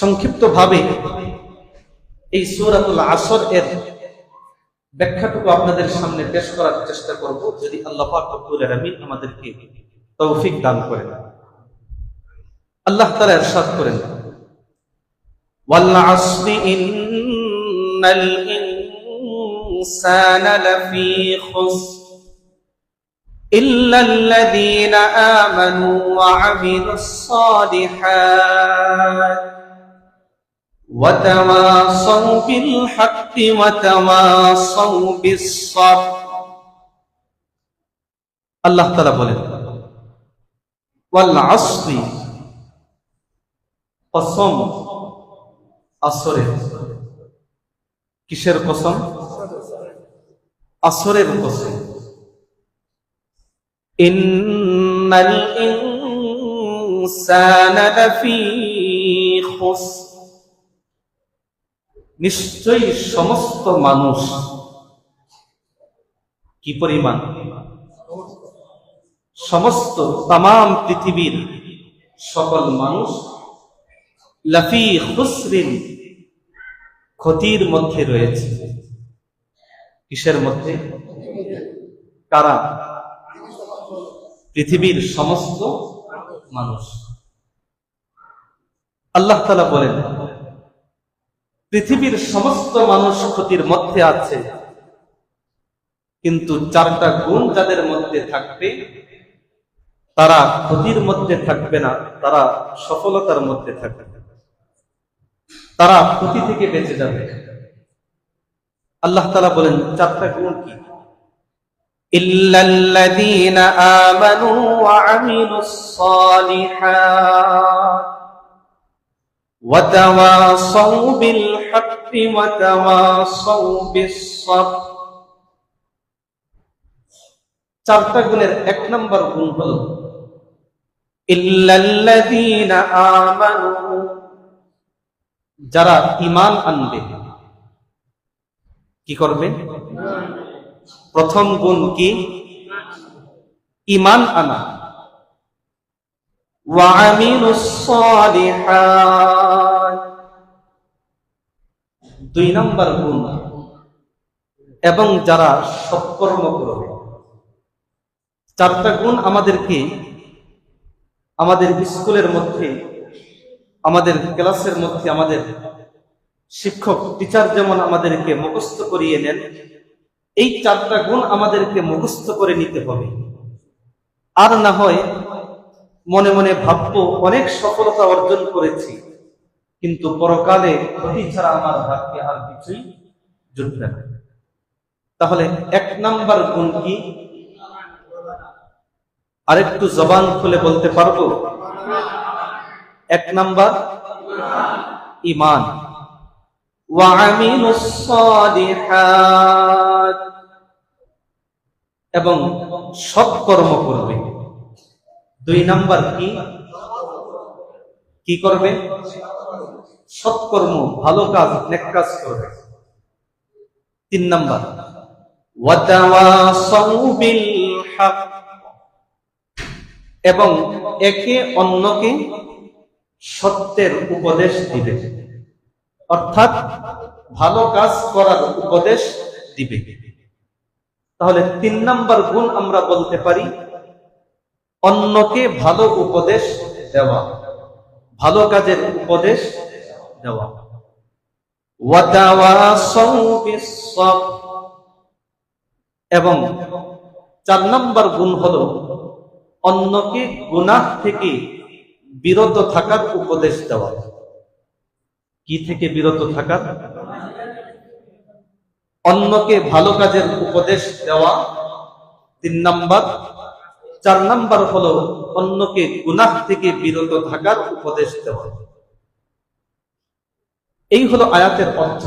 সংক্ষিপ্ত ভাবে এই সূরাতুল আসর এর ব্যাখ্যাটুকু আপনাদের সামনে পেশ করার চেষ্টা করব যদি আল্লাহ পাক রব্বুল আলামিন আমাদেরকে তৌফিক দান করেন আল্লাহ তাআলা ارشاد করেন ওয়াল আসরি ইন্নাল ইনসানা লাফি খুসর إلا الذين آمنوا وعملوا الصالحات وتواصوا بالحق وتواصوا بالصبر আল্লাহ তালা বলেন ওয়াল আসরি কসম আসরের কিসের কসম আসরের কসম إن الإنسان لفي خسر নিশ্চয়ই সমস্ত মানুষ কি পরিমাণ সমস্ত তাম পৃথিবীর সকল মানুষ লাফি খুসরিন ক্ষতির মধ্যে রয়েছে। কিসের মধ্যে? কারা? পৃথিবীর সমস্ত মানুষ। আল্লাহ তালা বলেন পৃথিবীর সমস্ত মানুষ ক্ষতির মধ্যে আছে। কিন্তু চারটা গুণ যাদের মধ্যে থাকবে, তারা ক্ষতির মধ্যে থাকবে না, তারা সফলতার মধ্যে থাকবে। তারা ক্ষতি থেকে বেঁচে যাবে। আল্লাহ তালা বলেন, চারটা গুণ কি? ইল্লাল্লাযীনা আমানু ওয়া আমিলুস সালিহাত। وتواصوا بالحق وتواصوا بالصبر চারটা গুণের এক নম্বর গুণ হল ইল্লাল্লাযীনা আমানু যারা ঈমান আনবে কি করবে প্রথম গুণ কি ইমান আনা দুই নম্বর গুণ, এবং যারা সৎকর্ম করবে চারটা গুণ আমাদেরকে, আমাদের স্কুলের মধ্যে, আমাদের ক্লাসের মধ্যে আমাদের শিক্ষক, টিচার যেমন আমাদেরকে মুখস্থ করিয়ে নেন, এই চারটা গুণ আমাদেরকে মুখস্থ করে নিতে হবে। আর না হয় মনে মনে ভাবব, অনেক সফলতা অর্জন করেছি। কিন্তু পরকালে ক্ষতি ছাড়া আমার ভাগ্যে আর কিছুই জুটবে না। তাহলে এক নাম্বার গুণ কি? আরেকটু জবান খুলে বলতে পারব? এক নাম্বার ইমান এবং সৎকর্ম করবে। দুই নাম্বার কি? কি করবে? সৎকর্ম, ভালো কাজ, নেক কাজ করবে। তিন নাম্বার। এবং একে অন্যকে সত্যের উপদেশ দিবে। অর্থাৎ ভালো কাজ করার উপদেশ দিবে। তাহলে তিন নাম্বার গুণ আমরা বলতে পারি অন্যকে ভালো উপদেশ দেওয়া, ভালো কাজের উপদেশ দেওয়া। এবং চার নম্বর গুণ হল, অন্যকে গুনাহ থেকে বিরত থাকার উপদেশ দেওয়া। কি থেকে বিরত থাকার? অন্যকে ভালো কাজের উপদেশ দেওয়া। তিন নাম্বার চার নাম্বার হলো অন্যকে গুনাহ থেকে বিরত থাকার উপদেশ দেওয়া। এই হলো আয়াতের অর্থ।